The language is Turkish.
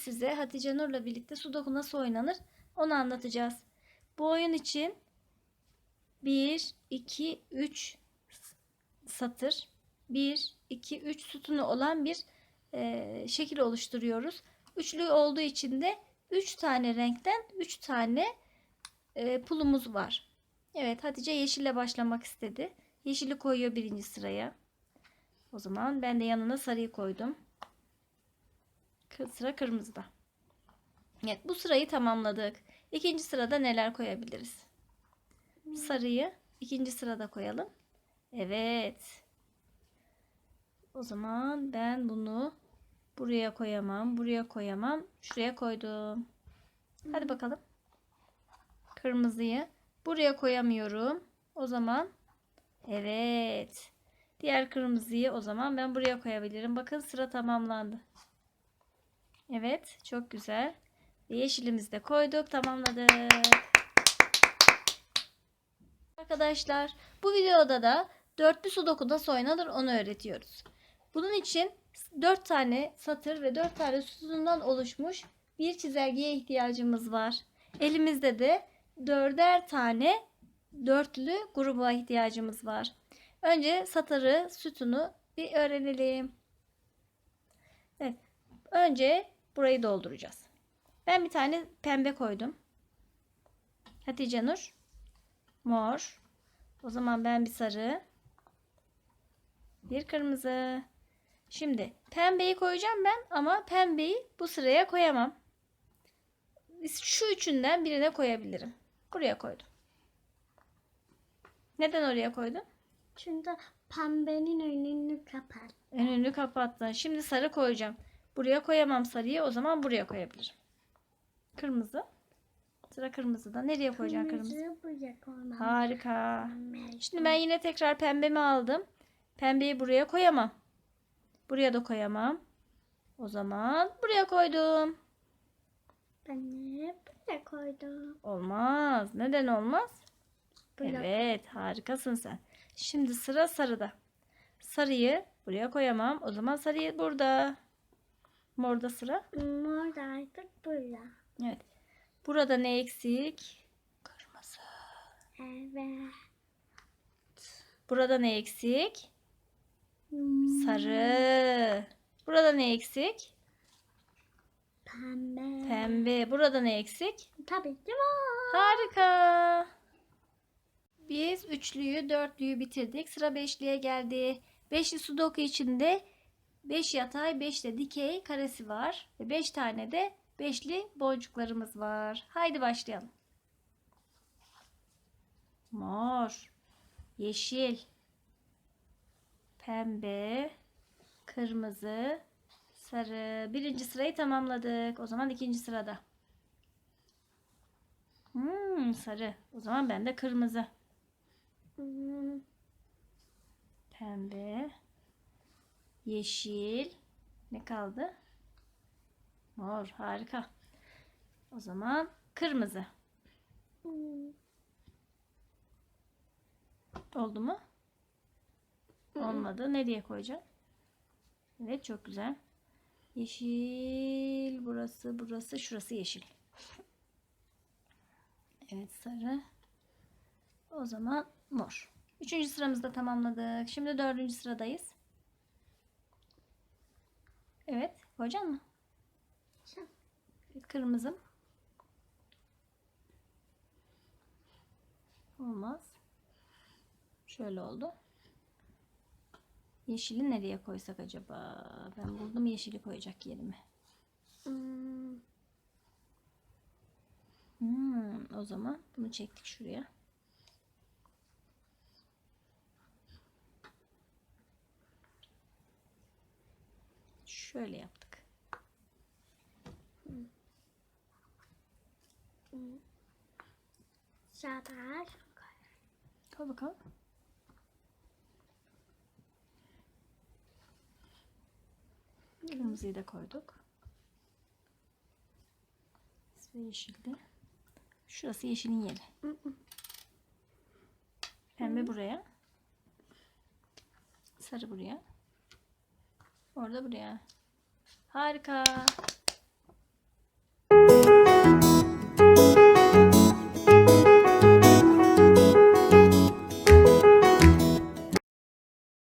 size Hatice Nur'la birlikte sudoku nasıl oynanır onu anlatacağız. Bu oyun için 1, 2, 3 satır, 1, 2, 3 sütunu olan bir e, şekil oluşturuyoruz. Üçlü olduğu için de 3 tane renkten 3 tane e, pulumuz var. Evet Hatice yeşille başlamak istedi. Yeşili koyuyor birinci sıraya. O zaman ben de yanına sarıyı koydum. Sıra kırmızıda. Evet bu sırayı tamamladık. İkinci sırada neler koyabiliriz? Sarıyı ikinci sırada koyalım. Evet. O zaman ben bunu buraya koyamam, buraya koyamam. Şuraya koydum. Hadi bakalım. Kırmızıyı buraya koyamıyorum. O zaman evet. Diğer kırmızıyı o zaman ben buraya koyabilirim. Bakın sıra tamamlandı. Evet, çok güzel. Ve yeşilimizi de koyduk, tamamladık. Arkadaşlar, bu videoda da dörtlü sudoku nasıl oynanır onu öğretiyoruz. Bunun için 4 tane satır ve 4 tane sütundan oluşmuş bir çizelgeye ihtiyacımız var. Elimizde de dörder tane dörtlü gruba ihtiyacımız var. Önce satırı, sütunu bir öğrenelim. Evet. Önce burayı dolduracağız. Ben bir tane pembe koydum. Hatice Nur. Mor. O zaman ben bir sarı. Bir kırmızı. Şimdi pembeyi koyacağım ben ama pembeyi bu sıraya koyamam. Şu üçünden birine koyabilirim. Buraya koydum. Neden oraya koydum? Çünkü pembenin önünü kapat. Önünü kapattın. Şimdi sarı koyacağım. Buraya koyamam sarıyı. O zaman buraya koyabilirim. Kırmızı. Sıra kırmızıda. Nereye koyacaksın kırmızı? Kırmızı buraya koymam. Harika. Şimdi ben yine tekrar pembemi aldım. Pembeyi buraya koyamam. Buraya da koyamam. O zaman buraya koydum. Ben de buraya koydum. Olmaz. Neden olmaz? Buraya. Evet, harikasın sen. Şimdi sıra sarıda. Sarıyı buraya koyamam. O zaman sarıyı burada. Morda sıra. Mor da artık burada. Evet. Burada ne eksik? Kırmızı. Evet. Burada ne eksik? Hmm, Sarı. Burada ne eksik? Pembe. Pembe. Burada ne eksik? Tabii ki var. Harika. Biz üçlüyü, dörtlüyü bitirdik. Sıra beşliye geldi. Beşli sudoku içinde 5 yatay, 5 de dikey karesi var. Ve 5 tane de beşli boncuklarımız var. Haydi başlayalım. Mor, yeşil, pembe, kırmızı, sarı. Birinci sırayı tamamladık. O zaman ikinci sırada. Hmm, sarı. O zaman ben de kırmızı. Pembe. Yeşil. Ne kaldı? Mor. Harika. O zaman kırmızı. Oldu mu? Olmadı. Nereye koyacağım? Evet çok güzel. Yeşil. Burası, burası, şurası yeşil. Evet sarı. O zaman mor. Üçüncü sıramızda tamamladık. Şimdi dördüncü sıradayız. Evet. Koyacak mı? Evet, kırmızı. Olmaz. Şöyle oldu. Yeşili nereye koysak acaba? Ben buldum yeşili koyacak yerimi. Hmm, Hmm, o zaman bunu çektik şuraya. Şöyle yaptık. Zaten Koy bakalım. Kırmızıyı da koyduk. Ve yeşildi. Şurası yeşilin yeri. Pembe buraya. Sarı buraya. Orada buraya. Harika.